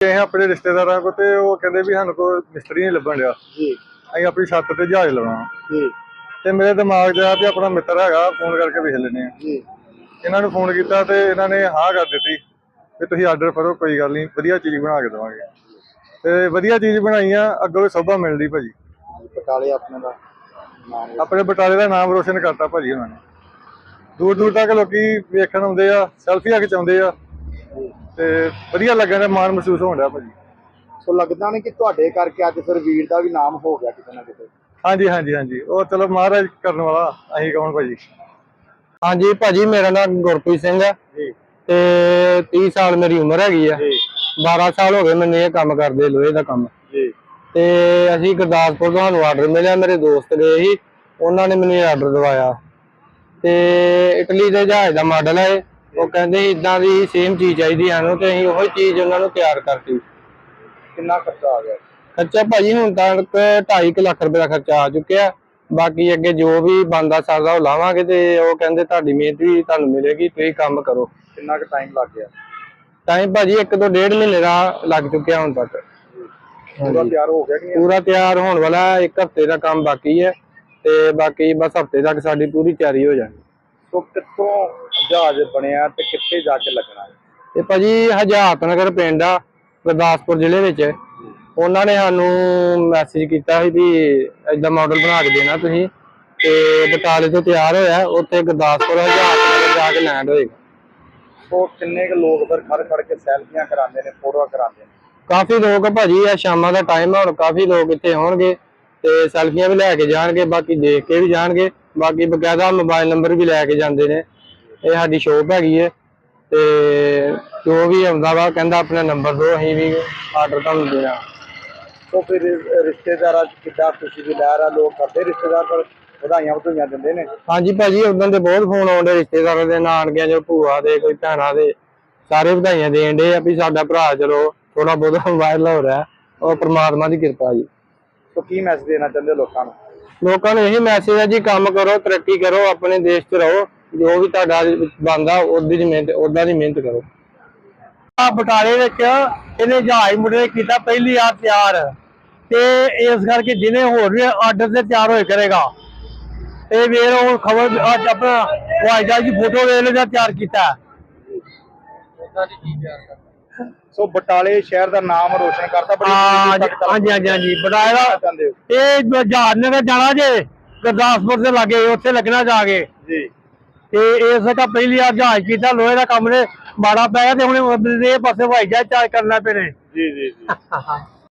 ਗਏ ਹਾਂ ਆਪਣੇ ਰਿਸ਼ਤੇਦਾਰਾਂ ਕੋਲ ਤੇ ਉਹ ਕਹਿੰਦੇ ਵੀ ਸਾਨੂੰ ਕੋਈ ਮਿਸਤਰੀ ਨਹੀਂ ਲੱਭਣ ਡਿਆ। ਜੀ। ਅਸੀਂ ਆਪਣੀ ਛੱਤ ਤੇ ਜਹਾਜ਼ ਲਾਉਣਾ ਜੀ। ਤੇ ਮੇਰੇ ਦਿਮਾਗ 'ਚ ਆਇਆ ਵੀ ਆਪਣਾ ਮਿੱਤਰ ਹੈਗਾ ਫੋਨ ਕਰਕੇ ਵੇਖ ਲੈਂਦੇ ਆ ਜੀ। ਇਹਨਾਂ ਨੂੰ ਫੋਨ ਕੀਤਾ ਤੇ ਇਹਨਾਂ ਨੇ ਹਾਂ ਕਰ ਦਿੱਤੀ ਵੀ ਤੁਸੀਂ ਆਰਡਰ ਕਰੋ ਕੋਈ ਗੱਲ ਨਹੀਂ ਵਧੀਆ ਚੀਜ਼ ਬਣਾ ਕੇ ਦੇਵਾਂਗੇ। ਤੇ ਵਧੀਆ ਚੀਜ਼ ਬਣਾਈ ਆ ਅੱਗੋਂ ਵੀ ਸੋਭਾ ਮਿਲਦੀ ਭਾਜੀ। ਬਟਾਲੇ ਆਪਣੇ ਦਾ ਨਾਮ ਆਪਣੇ ਬਟਾਲੇ ਦਾ ਨਾਮ ਰੋਸ਼ਨ ਕਰਤਾ ਭਾਜੀ ਉਹਨਾਂ ਨੇ। ਦੂਰ ਦੂਰ ਤੱਕ ਲੋਕੀ ਵੇਖਣ ਆਉਂਦੇ ਆ ਸੈਲਫੀਆਂ ਖਿਚਾਉਂਦੇ ਆ। ਤੇ ਵਧੀਆ ਲੱਗਣ ਦਾ ਮਾਣ ਮਹਿਸੂਸ ਹੋਣ ਡਿਆ ਭਾਜੀ। ਸੋ ਲੱਗਦਾ ਨਹੀਂ ਕਿ ਤੁਹਾਡੇ ਕਰਕੇ ਅੱਜ ਫਿਰ ਵੀਰ ਦਾ ਵੀ ਨਾਮ ਹੋ ਗਿਆ ਕਿਤੇ ਨਾ ਕਿਤੇ। ਹਾਂਜੀ ਹਾਂਜੀ ਹਾਂਜੀ। ਉਹ ਚਲੋ ਮਹਾਰਾਜ ਕਰਨ ਵਾਲਾ ਅਸੀਂ ਕੌਣ ਭਾਜੀ? ਹਾਂਜੀ ਭਾਜੀ ਮੇਰਾ ਨਾਮ ਗੁਰਪ੍ਰੀਤ ਸਿੰਘ ਹੈ। ਜੀ। ਤੇ 30 ਸਾਲ ਮੇਰੀ ਉਮਰ ਹੈਗੀ ਆ। ਜੀ। 12 ਸਾਲ ਹੋ ਗਏ ਮੈਨੂੰ ਇਹ ਕੰਮ ਕਰਦੇ ਲੋਹੇ ਦਾ ਕੰਮ। ਜੀ। ਤੇ ਅਸੀਂ ਗੁਰਦਾਸਪੁਰ ਤੋਂ ਸਾਨੂੰ ਆਰਡਰ ਮਿਲਿਆ ਮੇਰੇ ਦੋਸਤ ਗਏ ਸੀ। ਉਹਨਾਂ ਨੇ ਮੈਨੂੰ ਇਹ ਆਰਡਰ ਦਵਾਇਆ। ਤੇ ਇਟਲੀ ਦੇ ਜਹਾਜ਼ ਦਾ ਮਾਡਲ ਹੈ ਇਹ। ਉਹ ਕਹਿੰਦੇ ਇਦਾਂ ਦੀ ਸੇਮ ਚੀਜ਼ ਚਾਹੀਦੀ ਸਾਨੂੰ ਤੇ ਅਸੀਂ ਉਹੀ ਚੀਜ਼ ਉਹਨਾਂ ਨੂੰ ਤਿਆਰ ਕਰਤੀ। ਕਿੰਨਾ ਖਰਚਾ ਆ ਗਿਆ? ਖਰਚਾ ਭਾਜੀ ਹੁਣ ਤੱਕ 2.5 ਲੱਖ ਰੁਪਏ ਦਾ ਖਰਚਾ ਆ ਚੁੱਕਿਆ। ਬਾਕੀ ਅੱਗੇ ਜੋ ਵੀ ਬੰਦਾ ਸਰਦਾ ਉਹ ਲਾਵਾਂਗੇ ਤੇ ਉਹ ਕਹਿੰਦੇ ਤੁਹਾਡੀ ਮਿਹਨਤ ਵੀ ਤੁਹਾਨੂੰ ਮਿਲੇਗੀ ਤੁਸੀਂ ਕੰਮ ਕਰੋ। ਕਿੰਨਾ ਕੁ ਟਾਈਮ ਲੱਗ ਗਿਆ? ਟਾਈਮ ਭਾਜੀ ਇੱਕ ਤੋਂ ਡੇਢ ਮਹੀਨੇ ਦਾ ਲੱਗ ਚੁੱਕਿਆ ਹੁਣ ਤੱਕ। ਪੂਰਾ ਤਿਆਰ ਹੋ ਗਿਆ ਕਿ ਨਹੀਂ? ਪੂਰਾ ਤਿਆਰ ਹੋਣ ਵਾਲਾ ਹੈ, ਇੱਕ ਹਫ਼ਤੇ ਦਾ ਕੰਮ ਬਾਕੀ ਹੈ ਤੇ ਬਾਕੀ ਬਸ ਹਫ਼ਤੇ ਤੱਕ ਸਾਡੀ ਪੂਰੀ ਤਿਆਰੀ ਹੋ ਜਾਣੀ। ਸੋ ਕਿੱਥੋਂ ਜਹਾਜ਼ ਬਣਿਆ ਤੇ ਕਿੱਥੇ ਜਾ ਕੇ ਲੱਗਣਾ ਹੈ? ਤੇ ਭਾਜੀ ਹਜ਼ਾਤ ਨਗਰ ਪਿੰਡ ਆ ਗੁਰਦਾਸਪੁਰ ਜ਼ਿਲ੍ਹੇ ਵਿੱਚ। ਉਹਨਾਂ ਨੇ ਸਾਨੂੰ ਮੈਸੇਜ ਕੀਤਾ ਸੀ ਵੀ ਏਦਾਂ ਮਾਡਲ ਬਣਾ ਕੇ ਦੇਣਾ ਤੁਸੀਂ। ਤੇ ਬਟਾਲੇ ਤੋਂ ਤਿਆਰ ਹੋਇਆ ਉੱਥੇ ਗੁਰਦਾਸਪੁਰ ਹਜ਼ਾਤ ਨਗਰ ਜਾ ਕੇ ਲੈਂਡ ਹੋਏਗਾ। ਸੋ ਕਿੰਨੇ ਕੁ ਲੋਕ ਫਿਰ ਖੜ ਖੜ ਕੇ ਸੈਲਫੀਆਂ ਕਰਾਉਂਦੇ ਨੇ ਫੋਟੋਆਂ ਕਰਾਉਂਦੇ ਨੇ? ਕਾਫੀ ਲੋਕ ਭਾਜੀ ਆ ਸ਼ਾਮਾਂ ਦਾ ਟਾਈਮ ਆ ਹੁਣ ਕਾਫੀ ਲੋਕ ਇੱਥੇ ਆਉਣਗੇ। ਤੇ ਸੈਲਫੀਆਂ ਵੀ ਲੈ ਕੇ ਜਾਣਗੇ ਬਾਕੀ ਦੇਖ ਕੇ ਵੀ ਜਾਣਗੇ। ਬਾਕੀ ਬਕਾਇਦਾ ਮੋਬਾਈਲ ਨੰਬਰ ਵੀ ਲੈ ਕੇ ਜਾਂਦੇ ਨੇ। ਇਹ ਸਾਡੀ ਸ਼ੋਪ ਹੈਗੀ ਹੈ ਤੇ ਜੋ ਵੀ ਆਉਂਦਾ ਵਾ ਕਹਿੰਦਾ ਆਪਣਾ ਨੰਬਰ ਦਿਓ ਅਸੀਂ ਵੀ ਆਰਡਰ ਤੁਹਾਨੂੰ ਦੇਣਾ ਸੋ ਫਿਰ ਰਿ- ਰਿਸ਼ਤੇਦਾਰਾਂ ਚ ਕਿੱਦਾਂ ਖੁਸ਼ੀ ਦੀ ਲਹਿਰ ਆ ਲੋਕ ਕਰਦੇ ਰਿਸ਼ਤੇਦਾਰ ਪਰ ਵਧਾਈਆਂ ਵਧਾਈਆਂ ਦਿੰਦੇ ਨੇ। ਹਾਂਜੀ ਭਾਜੀ ਉਦੋਂ ਦੇ ਬਹੁਤ ਫੋਨ ਆਉਂਦੇ ਰਿਸ਼ਤੇਦਾਰਾਂ ਦੇ ਨਾਨਕਿਆਂ ਜੋ ਭੂਆ ਦੇ ਕੋਈ ਭੈਣਾਂ ਦੇ ਸਾਰੇ ਵਧਾਈਆਂ ਦੇਣ ਦੇ ਆ ਵੀ ਸਾਡਾ ਭਰਾ ਚਲੋ ਥੋੜਾ ਬਹੁਤ ਵਾਇਰਲ ਹੋ ਰਿਹਾ ਉਹ ਪ੍ਰਮਾਤਮਾ ਦੀ ਕਿਰਪਾ ਜੀ। ਸੋ ਕੀ ਮੈਸੇਜ ਦੇਣਾ ਚਾਹੁੰਦੇ ਲੋਕਾਂ ਨੂੰ? ਲੋਕਾਂ ਨੂੰ ਇਹੀ ਮੈਸੇਜ ਹੈ ਜੀ ਕੰਮ ਕਰੋ ਤਰੱਕੀ ਕਰੋ ਆਪਣੇ ਦੇਸ਼ 'ਚ ਰਹੋ। ਜੋ ਵੀ ਤੁਹਾਡਾ ਬੰਦਾ ਉਹਦੀ ਦੀ ਮਿਹਨਤ ਉਹਦਾ ਦੀ ਮਿਹਨਤ ਕਰੋ। ਆ ਬਟਾਲੇ ਵਿੱਚ ਇਹਨੇ ਜਹਾਜ਼ ਮੁੰਡੇ ਨੇ ਕੀਤਾ ਪਹਿਲੀ ਆ ਤਿਆਰ। ਤੇ ਇਸ ਕਰਕੇ ਜਿਹਨੇ ਹੋਰ ਵੀ ਆਰਡਰ ਤੇ ਤਿਆਰ ਹੋਏ ਕਰੇਗਾ। ਇਹ ਵੇਰ ਉਹ ਖਬਰ ਅੱਜ ਆਪਣਾ ਵਾਜਦਾ ਜੀ ਫੋਟੋ ਵੇਖ ਲੈ ਜਾਂ ਤਿਆਰ ਕੀਤਾ ਸੋ ਬਟਾਲੇ ਸ਼ਹਿਰ ਦਾ ਨਾਮ ਰੋਸ਼ਨ ਚੱਲ ਹਾਂਜੀ ਹਾਂਜੀ ਹਾਂਜੀ ਬਟਾਲੇ ਦਾ ਇਹ ਜਹਾਜ਼ ਨੇ ਤਾਂ ਜਾਣਾ ਜੇ ਗੁਰਦਾਸਪੁਰ ਦੇ ਲਾਗੇ ਉੱਥੇ ਲੱਗਣਾ ਜਾ ਕੇ। ਤੇ ਇਸ ਦਾ ਪਹਿਲੀ ਆ ਜਹਾਜ਼ ਕੀਤਾ ਲੋਹੇ ਦਾ ਕੰਮ ਨੇ ਮਾੜਾ ਪੈ ਗਿਆ ਤੇ ਹੁਣ ਇਹ ਪਾਸੇ ਵਾਜਦਾ ਚਾਰ ਕਰਨਾ ਪੈਣੇ ਜੀ ਜੀ ਜੀ।